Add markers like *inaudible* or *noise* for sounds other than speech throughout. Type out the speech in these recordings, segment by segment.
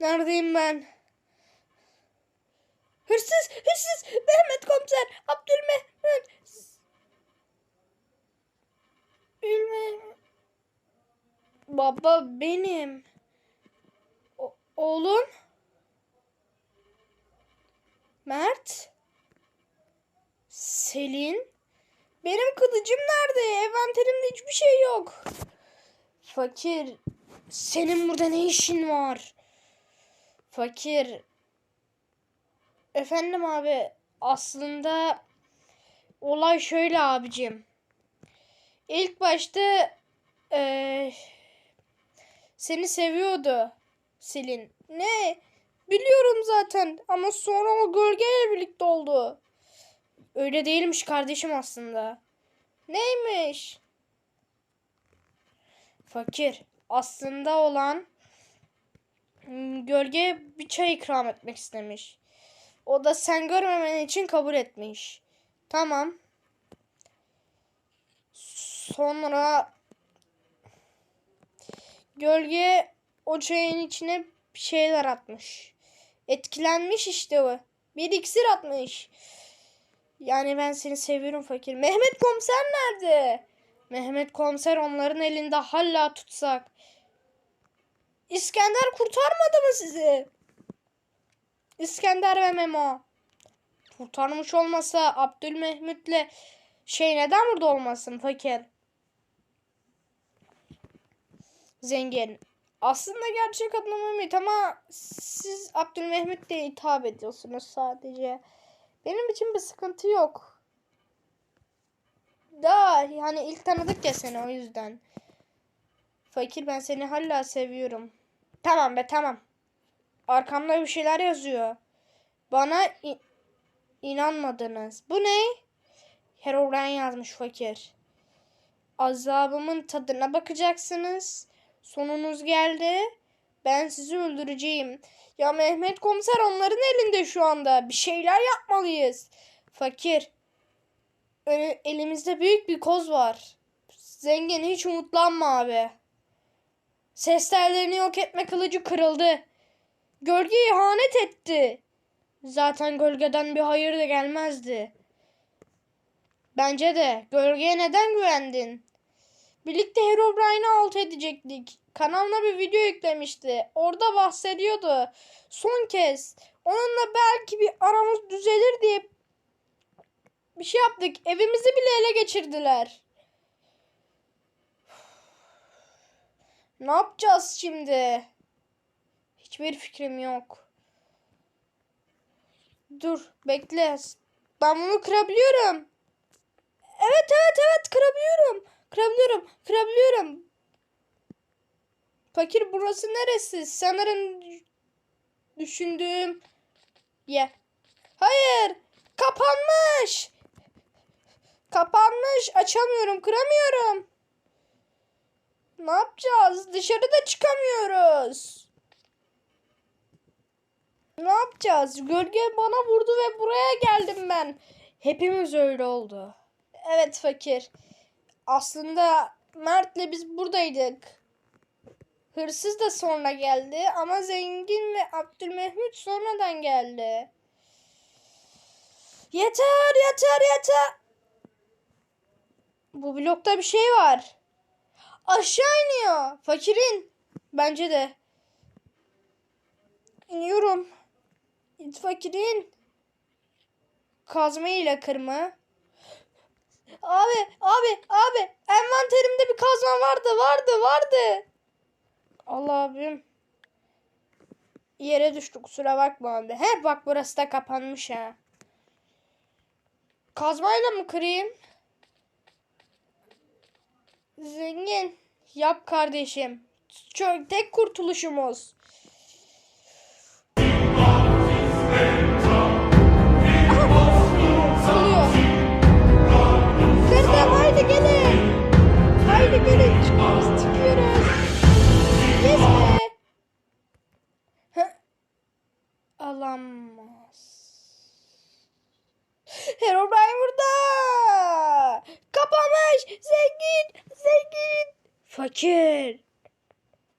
Neredeyim ben? Hırsız, hırsız, Mehmet komiser, Abdülmehmet. Bilmem. Baba benim. O- oğlum. Mert. Selin. Benim kılıcım nerede? Envanterimde hiçbir şey yok. Fakir. Senin burada ne işin var? Fakir. Efendim abi. Aslında olay şöyle abicim. İlk başta eee, seni seviyordu Selin. Ne? Biliyorum zaten ama sonra o gölgeyle birlikte oldu. Öyle değilmiş kardeşim aslında. Neymiş? Fakir. Aslında olan hmm, gölge bir çay ikram etmek istemiş. O da sen görmemen için kabul etmiş. Tamam. Sonra gölge o çayın içine bir şeyler atmış. Etkilenmiş işte o. Bir iksir atmış. Yani ben seni seviyorum fakir. Mehmet komiser nerede? Mehmet komiser onların elinde hala tutsak. İskender kurtarmadı mı sizi? İskender ve Memo. Kurtarmış olmasa Abdülmehmet'le şey neden burada olmasın fakir? Zengin. Aslında gerçek adı Mehmet ama siz Abdülmehmet diye hitap ediyorsunuz sadece. Benim için bir sıkıntı yok. Da yani ilk tanıdık ya seni o yüzden. Fakir ben seni hala seviyorum. Tamam be tamam. Arkamda bir şeyler yazıyor. Bana i- inanmadınız. Bu ne? Herobrine yazmış fakir. Azabımın tadına bakacaksınız. Sonunuz geldi. Ben sizi öldüreceğim. Ya Mehmet komiser onların elinde şu anda. Bir şeyler yapmalıyız. Fakir. Elimizde büyük bir koz var. Zengin hiç umutlanma abi. Ses tellerini yok etme kılıcı kırıldı. Gölge ihanet etti. Zaten gölgeden bir hayır da gelmezdi. Bence de. Gölgeye neden güvendin? Birlikte Herobrine'i alt edecektik. Kanalına bir video yüklemişti. Orada bahsediyordu. Son kez. Onunla belki bir aramız düzelir diye bir şey yaptık. Evimizi bile ele geçirdiler. Ne yapacağız şimdi? Hiçbir fikrim yok. Dur, bekle. Ben bunu kırabiliyorum. Evet, evet, evet, kırabiliyorum. Kırabiliyorum, kırabiliyorum. Fakir burası neresi? Sanırım düşündüğüm yer. Hayır, kapanmış. Kapanmış. Açamıyorum, kıramıyorum. Ne yapacağız? Dışarıda çıkamıyoruz. Ne yapacağız? Gölge bana vurdu ve buraya geldim ben. Hepimiz öyle oldu. Evet fakir. Aslında Mert'le biz buradaydık. Hırsız da sonra geldi ama zengin ve Abdülmehmet sonradan geldi. Yeter yeter yeter. Bu blokta bir şey var. Aşağı iniyor. Fakirin. Bence de. İniyorum. İt fakirin. Kazma ile kırma. Abi, abi, abi. Envanterimde bir kazma vardı, vardı, vardı. Allah abim. Yere düştü kusura bakma abi. He bak burası da kapanmış ha. Kazmayla mı kırayım? Zengin. Yap kardeşim. Çok tek kurtuluşumuz.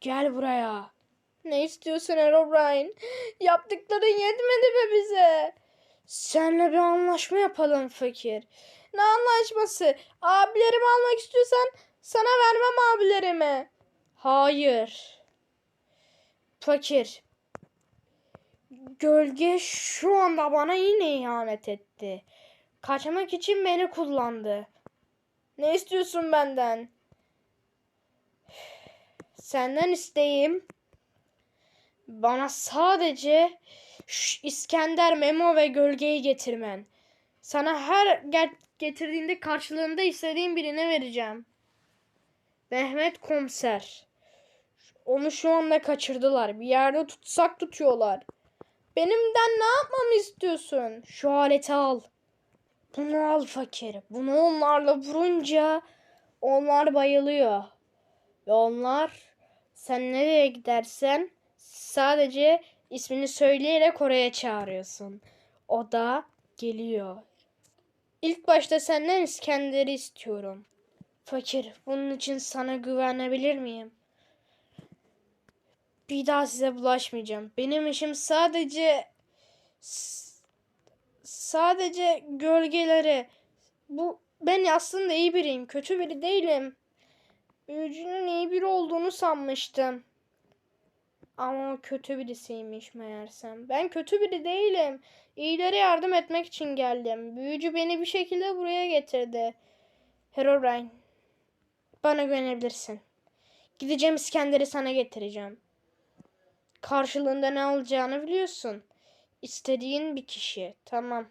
Gel buraya. Ne istiyorsun Herobrine? *gasps* Yaptıkların yetmedi mi bize? Senle bir anlaşma yapalım fakir. Ne anlaşması? Abilerimi almak istiyorsan sana vermem abilerimi. Hayır. Fakir. Gölge şu anda bana yine ihanet etti. Kaçmak için beni kullandı. Ne istiyorsun benden? Senden isteğim bana sadece şu İskender, Memo ve Gölge'yi getirmen. Sana her getirdiğinde karşılığında istediğim birini vereceğim. Mehmet Komiser. Onu şu anda kaçırdılar. Bir yerde tutsak tutuyorlar. Benimden ne yapmamı istiyorsun? Şu aleti al. Bunu al fakir. Bunu onlarla vurunca onlar bayılıyor. Ve onlar sen nereye gidersen sadece ismini söyleyerek oraya çağırıyorsun. O da geliyor. İlk başta senden İskender'i istiyorum. Fakir, bunun için sana güvenebilir miyim? Bir daha size bulaşmayacağım. Benim işim sadece sadece gölgeleri. Bu ben aslında iyi biriyim. Kötü biri değilim. Büyücünün iyi biri olduğunu sanmıştım. Ama kötü birisiymiş meğersem. Ben kötü biri değilim. İyilere yardım etmek için geldim. Büyücü beni bir şekilde buraya getirdi. Herobrine, bana güvenebilirsin. Gideceğim İskender'i sana getireceğim. Karşılığında ne alacağını biliyorsun. İstediğin bir kişi. Tamam.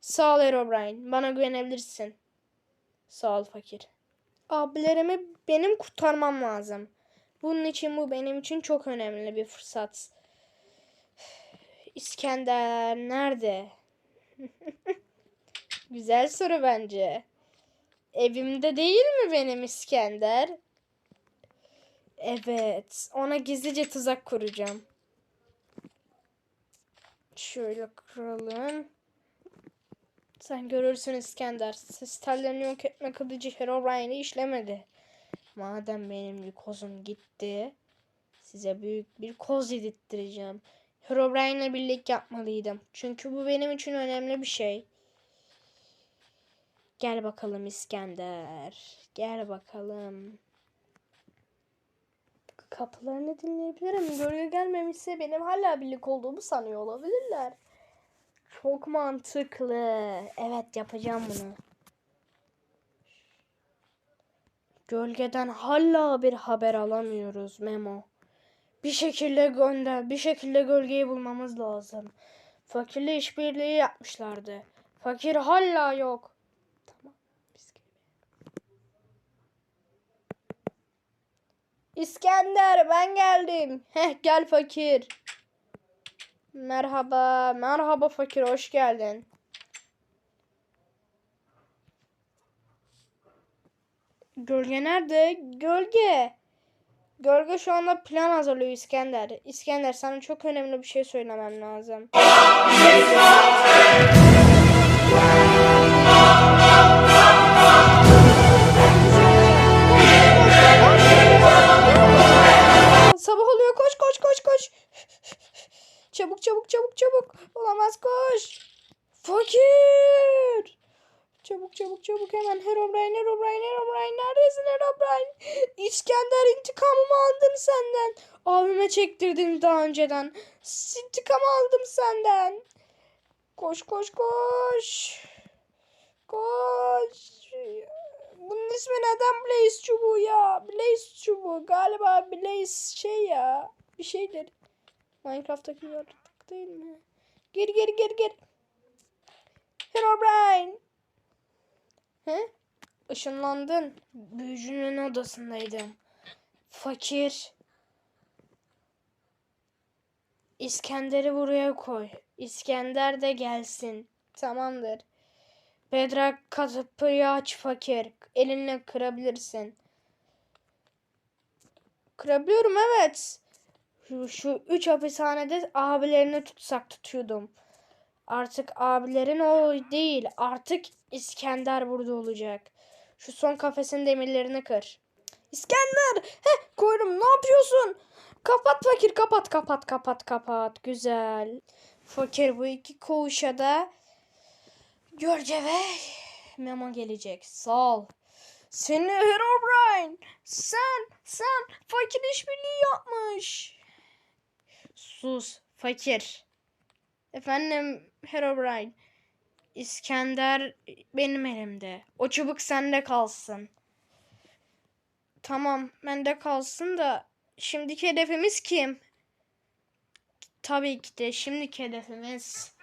Sağ ol Herobrine. Bana güvenebilirsin. Sağ ol fakir. Abilerimi benim kurtarmam lazım. Bunun için bu benim için çok önemli bir fırsat. *sighs* İskender nerede? *laughs* Güzel soru bence. Evimde değil mi benim İskender? Evet, ona gizlice tuzak kuracağım. Şöyle kuralım. Sen görürsün İskender. Sistemlerini yok etme kılıcı Herobrine'i işlemedi. Madem benim bir kozum gitti, size büyük bir koz yedirttireceğim. Herobrine'le birlik yapmalıydım. Çünkü bu benim için önemli bir şey. Gel bakalım İskender. Gel bakalım. Kapılarını dinleyebilirim. Gölge gelmemişse benim hala birlik olduğumu sanıyor olabilirler. Çok mantıklı. Evet yapacağım bunu. Gölgeden hala bir haber alamıyoruz Memo. Bir şekilde gönder, bir şekilde gölgeyi bulmamız lazım. Fakirle işbirliği yapmışlardı. Fakir hala yok. Tamam. İskender ben geldim. Heh gel fakir. Merhaba, merhaba fakir hoş geldin. Gölge nerede? Gölge. Gölge şu anda plan hazırlıyor İskender. İskender sana çok önemli bir şey söylemem lazım. Sabah oluyor koş koş koş koş. Çabuk çabuk çabuk çabuk. Olamaz koş. Fakir. Çabuk çabuk çabuk hemen Herobrine Herobrine Herobrine neredesin Herobrine? İskender intikamımı aldım senden. Abime çektirdim daha önceden. İntikam aldım senden. Koş koş koş. Koş. Bunun ismi neden Blaze çubuğu ya? Blaze çubuğu. Galiba Blaze şey ya. Bir şeydir. Minecraft'taki yaratık değil mi? Gir gir gir gir. Herobrine. He? Işınlandın. Büyücünün odasındaydım. Fakir. İskender'i buraya koy. İskender de gelsin. Tamamdır. Bedrak kapıyı aç fakir. Elinle kırabilirsin. Kırabiliyorum evet. Şu, şu üç hapishanede abilerini tutsak tutuyordum. Artık abilerin o değil. Artık İskender burada olacak. Şu son kafesin demirlerini kır. İskender! Heh koydum ne yapıyorsun? Kapat fakir kapat kapat kapat kapat. Güzel. Fakir bu iki koğuşa da Görce ve Memo gelecek. Sağ ol. Seni Herobrine. Sen, sen fakir işbirliği yapmış. Sus fakir. Efendim Herobrine. İskender benim elimde. O çubuk sende kalsın. Tamam bende kalsın da şimdiki hedefimiz kim? Tabii ki de şimdiki hedefimiz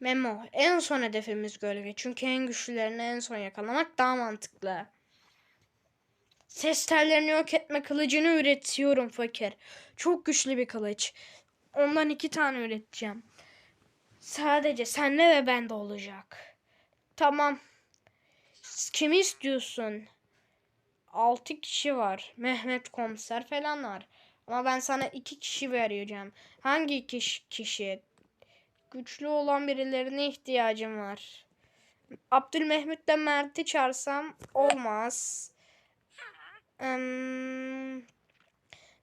Memo. En son hedefimiz gölge. Çünkü en güçlülerini en son yakalamak daha mantıklı. Ses tellerini yok etme kılıcını üretiyorum fakir. Çok güçlü bir kılıç. Ondan iki tane üreteceğim. Sadece senle ve bende olacak. Tamam. Kimi istiyorsun? Altı kişi var. Mehmet komiser falan var. Ama ben sana iki kişi vereceğim. Hangi kişi- kişi? Güçlü olan birilerine ihtiyacım var. Abdülmehmet'le Mert'i çağırsam olmaz.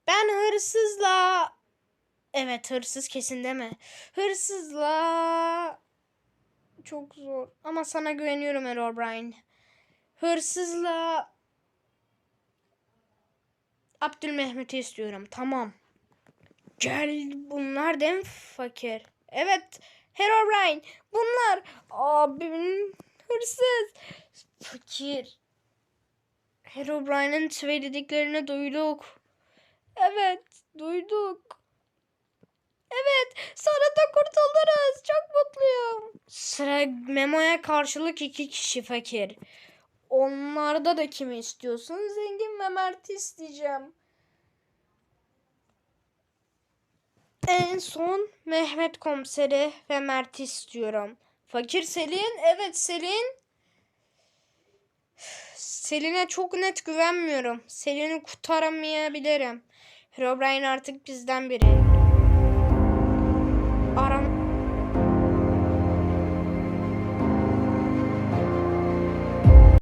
Ben hırsızla... Evet hırsız kesin deme. Hırsızla... Çok zor. Ama sana güveniyorum Herobrine. Hırsızla... Abdülmehmet'i istiyorum. Tamam. Gel bunlar mi fakir? Evet. Herobrine. Bunlar. Abim hırsız. Fakir. Herobrine'in söylediklerini duyduk. Evet. Duyduk. Evet. Sonra da kurtuldunuz. Çok mutluyum. Sıra Memo'ya karşılık iki kişi fakir. Onlarda da kimi istiyorsun? Zengin ve Mert'i isteyeceğim. En son Mehmet komiseri ve Mert'i istiyorum. Fakir Selin, evet Selin. Selin'e çok net güvenmiyorum. Selin'i kurtaramayabilirim. Herobrine artık bizden biri.